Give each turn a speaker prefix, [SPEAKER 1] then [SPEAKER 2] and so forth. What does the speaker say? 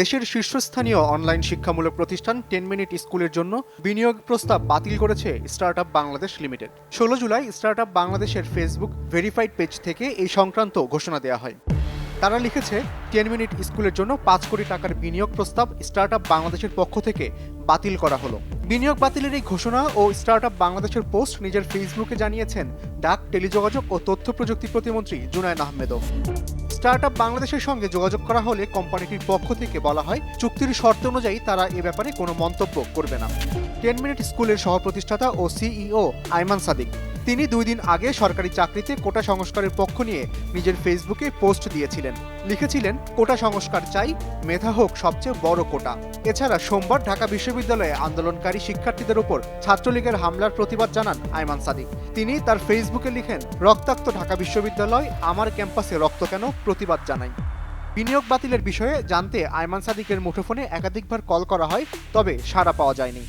[SPEAKER 1] দেশের শীর্ষস্থানীয় অনলাইন শিক্ষামূলক প্রতিষ্ঠান টেন মিনিট স্কুলের জন্য বিনিয়োগ প্রস্তাব বাতিল করেছে স্টার্টআপ বাংলাদেশ লিমিটেড। ষোলো জুলাই স্টার্টআপ বাংলাদেশের ফেসবুক ভেরিফাইড পেজ থেকে এই সংক্রান্ত ঘোষণা দেওয়া হয়। তারা লিখেছে, টেন মিনিট স্কুলের জন্য পাঁচ কোটি টাকার বিনিয়োগ প্রস্তাব স্টার্টআপ বাংলাদেশের পক্ষ থেকে বাতিল করা হলো। বিনিয়োগ বাতিলের এই ঘোষণা ও স্টার্টআপ বাংলাদেশের পোস্ট নিজের ফেসবুকে জানিয়েছেন ডাক, টেলিযোগাযোগ ও তথ্য প্রযুক্তি প্রতিমন্ত্রী জুনায়ন আহমেদও। স্টার্টআপ বাংলাদেশের সঙ্গে যোগাযোগ করা হলে কোম্পানিটির পক্ষ থেকে বলা হয়, চুক্তির শর্ত অনুযায়ী তারা এ ব্যাপারে কোনো মন্তব্য করবে না। টেন মিনিট স্কুলের সহ প্রতিষ্ঠাতা ও সিইও আইমান সাদিক। তিনি দুই দিন আগে সরকারি চাকরিতে কোটা সংস্কারের পক্ষ নিয়ে নিজের ফেসবুকে পোস্ট দিয়েছিলেন। লিখেছিলেন, কোটা সংস্কার চাই, মেধা হোক সবচেয়ে বড় কোটা। এছাড়া সোমবার ঢাকা বিশ্ববিদ্যালয়ে আন্দোলনকারী শিক্ষার্থীদের উপর ছাত্রলীগের হামলার প্রতিবাদ জানান আইমান সাদিক। তিনি তার ফেসবুকে লিখেন, রক্তাক্ত ঢাকা বিশ্ববিদ্যালয়, আমার ক্যাম্পাসে রক্ত কেন? প্রতিবাদ জানাই। বিনিয়োগ বাতিলের বিষয়ে জানতে আইমান সাদিকের মুঠোফোনে একাধিকবার কল করা হয়, তবে সাড়া পাওয়া যায়নি।